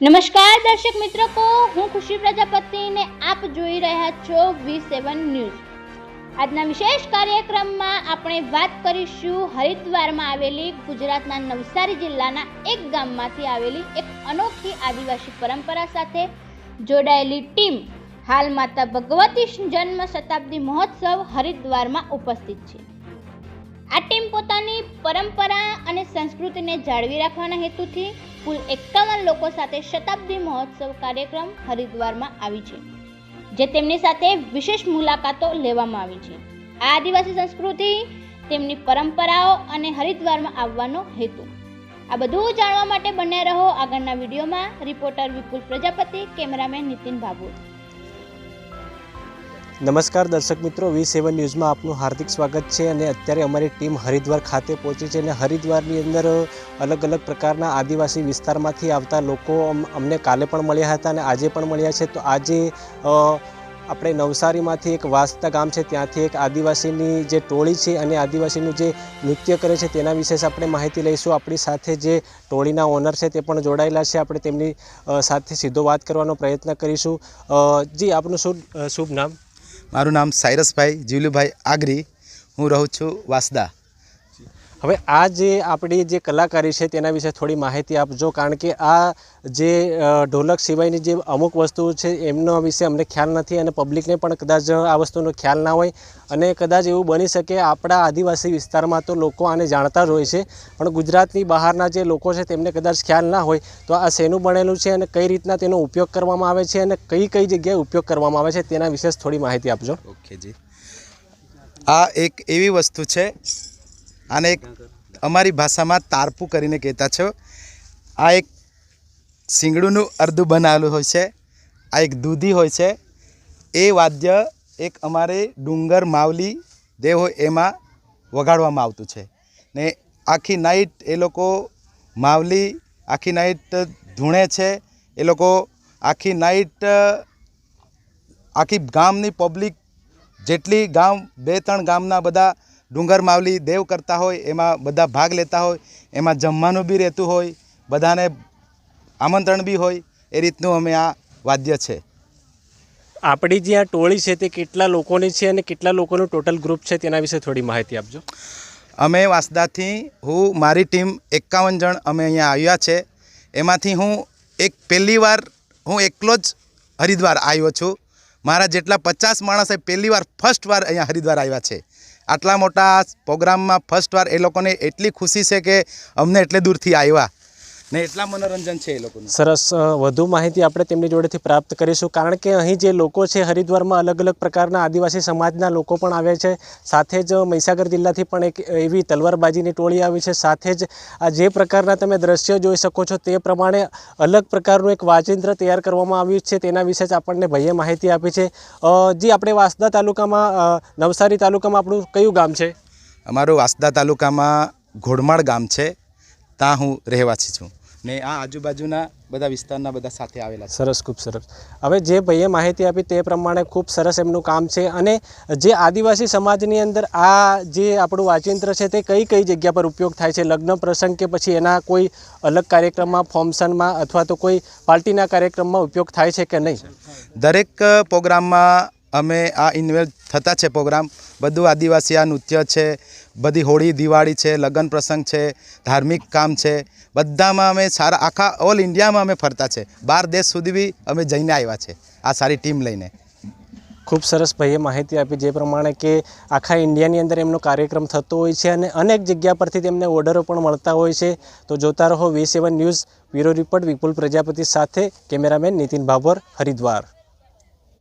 નમસ્કાર દર્શક મિત્રો હું ખુશી પ્રજાપતિને આપ જોઈ રહ્યા છો વી સેવન ન્યૂઝ. આજના વિશેષ કાર્યક્રમમાં આપણે વાત કરીશું હરિદ્વારમાં આવેલી ગુજરાતના નવસારી જિલ્લાના એક ગામમાંથી આવેલી એક અનોખી આદિવાસી પરંપરા સાથે જોડાયેલી ટીમ હાલ માતા ભગવતી જન્મ શતાબ્દી મહોત્સવ હરિદ્વારમાં ઉપસ્થિત છે. આ ટીમ પોતાની પરંપરા અને સંસ્કૃતિને જાળવી રાખવાના હેતુથી કુલ એકાવન લોકો સાથે શતાબ્દી મહોત્સવ કાર્યક્રમ હરિદ્વારમાં આવી છે, જે તેમની સાથે વિશેષ મુલાકાતો લેવામાં આવી છે. આ આદિવાસી સંસ્કૃતિ તેમની પરંપરાઓ અને હરિદ્વારમાં આવવાનો હેતુ. આ બધું જાણવા માટે બન્યા રહો આગળના વિડીયોમાં. રિપોર્ટર વિપુલ પ્રજાપતિ, કેમેરામેન નીતિન બાબુ નમસ્કાર દર્શક મિત્રો, વી સેવન ન્યૂઝમાં આપનું હાર્દિક સ્વાગત છે અને અત્યારે અમારી ટીમ હરિદ્વાર ખાતે પહોંચી છે અને હરિદ્વારની અંદર અલગ અલગ પ્રકારના આદિવાસી વિસ્તારમાંથી આવતા લોકો અમને કાલે પણ મળ્યા હતા અને આજે પણ મળ્યા છે. તો આજે આપણે નવસારીમાંથી એક વાસતા ગામ છે, ત્યાંથી એક આદિવાસીની જે ટોળી છે અને આદિવાસીનું જે નૃત્ય કરે છે તેના વિશે આપણે માહિતી લઈશું. આપણી સાથે જે ટોળીના ઓનર છે તે પણ જોડાયેલા છે. આપણે તેમની સાથે સીધો વાત કરવાનો પ્રયત્ન કરીશું. જી, આપનું શુભ શુભ નામ? મારું નામ સાયરસભાઈ જીવલુભાઈ આગરી. હું રહું છું વાસદા. હવે આ જે આપણી જે કલાકારી છે તેના વિશે થોડી માહિતી આપજો, કારણ કે આ જે ઢોલક સિવાયની જે અમુક વસ્તુઓ છે એમનો વિશે અમને ખ્યાલ નથી અને પબ્લિકને પણ કદાચ આ વસ્તુનો ખ્યાલ ના હોય અને કદાચ એવું બની શકે આપણા આદિવાસી વિસ્તારમાં તો લોકો આને જાણતા જ હોય છે, પણ ગુજરાતની બહારના જે લોકો છે તેમને કદાચ ખ્યાલ ના હોય તો આ શેનું બનેલું છે અને કઈ રીતના તેનો ઉપયોગ કરવામાં આવે છે અને કઈ કઈ જગ્યાએ ઉપયોગ કરવામાં આવે છે તેના વિશે થોડી માહિતી આપજો. ઓકે જી. આ એક એવી વસ્તુ છે આને એક અમારી ભાષામાં તારપું કરીને કહેતા છો. આ એક શીંગડુંનું અર્ધું બનાવેલું હોય છે, આ એક દૂધી હોય છે. એ વાદ્ય એક અમારે ડુંગર માવલી દેવ હોય એમાં વગાડવામાં આવતું છે. ને આખી નાઈટ એ લોકો માવલી આખી નાઈટ ધૂણે છે, એ લોકો આખી નાઈટ આખી ગામની પબ્લિક જેટલી ગામ, બે ત્રણ ગામના બધા ડુંગર માવલી દેવ કરતા હોય એમાં બધા ભાગ લેતા હોય એમાં જમવાનું બી રહેતું હોય બધાને આમંત્રણ બી હોય એ રીતનું અમે આ વાદ્ય છે. આપણી જે આ ટોળી છે તે કેટલા લોકોની છે અને કેટલા લોકોનું ટોટલ ગ્રુપ છે તેના વિશે થોડી માહિતી આપજો. અમે વાંસદાથી હું મારી ટીમ એકાવન જણ અમે અહીંયા આવ્યા છે. એમાંથી હું એક પહેલી વાર હું એકલો જ હરિદ્વાર આવ્યો છું. મારા જેટલા પચાસ માણસે પહેલી વાર ફર્સ્ટ વાર અહીંયા હરિદ્વાર આવ્યા છે. આટલા મોટા પ્રોગ્રામમાં ફર્સ્ટ વાર એ લોકોને એટલી ખુશી છે કે અમને એટલે દૂરથી આવ્યા. ને એટલા મનોરંજન છે એ લોકોનું. સરસ વધુ માહિતી આપણે તેમની જોડેથી પ્રાપ્ત કરીશું. કારણ કે અહીં જે લોકો છે હરિદ્વારમાં અલગ અલગ પ્રકારના આદિવાસી સમાજના લોકો પણ આવે છે. સાથે જ મહીસાગર જિલ્લાથી પણ એક એવી તલવારબાજીની ટોળી આવી છે. સાથે જ આ જે પ્રકારના તમે દ્રશ્ય જોઈ શકો છો તે પ્રમાણે અલગ પ્રકારનું એક વાચિંત્ર તૈયાર કરવામાં આવ્યું છે. તેના વિશે જ આપણને ભાઈએ માહિતી આપી છે. જે જી આપણે વાસદા તાલુકામાં નવસારી તાલુકામાં આપણું કયું ગામ છે? અમારું વાસદા તાલુકામાં ઘોડમાળ ગામ છે. ત્યાં હું રહેવાસી છું. ને આ આજુબાજુના બધા વિસ્તારના બધા સાથે આવેલા સરસ ખૂબ સરસ. હવે જે ભાઈએ માહિતી આપી તે પ્રમાણે ખૂબ સરસ એમનું કામ છે અને જે આદિવાસી સમાજની અંદર આ જે આપણું વાચિંત્ર છે તે કઈ કઈ જગ્યા પર ઉપયોગ થાય છે? લગ્ન પ્રસંગ કે પછી એના કોઈ અલગ કાર્યક્રમમાં ફંક્શનમાં અથવા તો કોઈ પાર્ટીના કાર્યક્રમમાં ઉપયોગ થાય છે કે નહીં? દરેક પ્રોગ્રામમાં અમે આ ઇન્વેલ્વ થતા છે પ્રોગ્રામ. બધું આદિવાસી આ નૃત્ય છે, બધી હોળી, દિવાળી છે, લગ્ન પ્રસંગ છે, ધાર્મિક કામ છે. બધામાં અમે સારા, આખા ઓલ ઇન્ડિયામાં અમે ફરતા છે. બાર દેશ સુધી બી અમે જઈને આવ્યા છે, આ સારી ટીમ લઈને. ખૂબ સરસ ભાઈએ માહિતી આપી જે પ્રમાણે કે આખા ઇન્ડિયાની અંદર એમનો કાર્યક્રમ થતો હોય છે અને અનેક જગ્યા પરથી તેમને ઓર્ડરો પણ મળતા હોય છે. તો જોતા રહો V seven news, bureau report Vipul Prajapati સાથે કેમેરામેન નીતિન ભાભોર, હરિદ્વાર.